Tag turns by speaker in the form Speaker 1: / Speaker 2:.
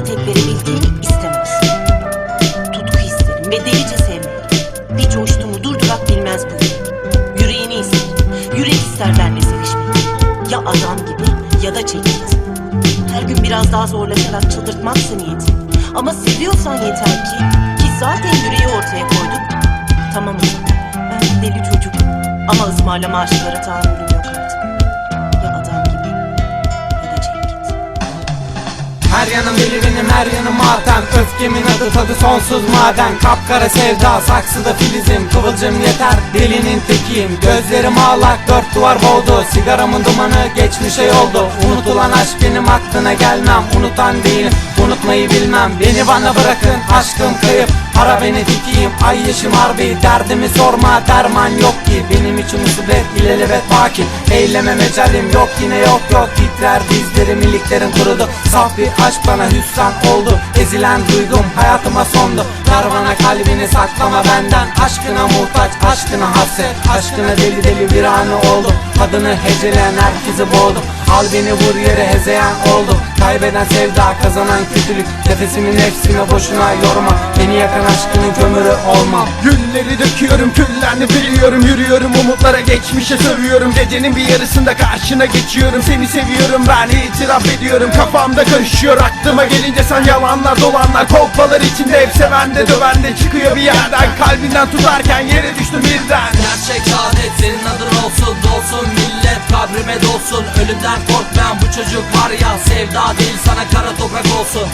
Speaker 1: salınırsa tek verebildiğini istemez. Tutku isterim ve delice sevmek. Bir coştu mu durdurak bilmez bu yürek. Yüreğini isterim. Yürek ister benle sevişmeyi. Ya adam gibi ya da çekit. Her gün biraz daha zorlaşarak çıldırtmaksa niyetim. Ama seviyorsan yeter ki, ki zaten yüreği ortaya koyduk. Tamam o zaman, ben deli çocuk. Ama ısmarlama aşklara tahammülüm yok artık.
Speaker 2: Her yanım deli benim her yanım matem Öfkemin adı tadı sonsuz maden. Kapkara sevda saksıda filizim. Kıvılcım yeter delinin tekiyim. Gözlerim ağlak dört duvar boğdu. Sigaramın dumanı geçmişe yoldu. Unutulan aşk benim aklına gelmem. Unutan değilim unutmayı bilmem. Beni bana bırakın aşkım kayıp Ara beni dikeyim ay yaşım harbi. Derdimi sorma derman yok ki. Benim için musibet ilelebet baki Eyleme mecalim yok yine yok yok. Titrer dizlerim iliklerim kurudu. Saf bir aşk bana hüsran oldu. Ezilen duygum hayatıma sondu. Karvana kalbini saklama benden. Aşkına muhtaç aşkına hasret. Aşkına deli deli virane oldum Adını heceleyen herkesi boğdum. Al beni vur yere hezeyan oldum Kaybeden sevda kazanan kötülük. Nefesimi nefsime boşuna yorma. Beni yakan aşkının kömürü olmam
Speaker 3: Gülleri döküyorum küllerini biliyorum. Yürüyorum umutlara geçmişe sövüyorum. Gecenin bir yarısında karşına geçiyorum. Seni seviyorum ben itiraf ediyorum. Kafamda karışıyor aklıma gelince sen yalanlar dolanlar. Kolpalar içinde hep sevende dövende Çıkıyor bir yerden. Kalbinden tutarken yere düştüm birden.
Speaker 4: Gerçek saadet senin adın olsun Dolsun. Millet kabrime dolsun. Ölümden korkmayan bu çocuk var ya Sevda değil sana kara toprak olsun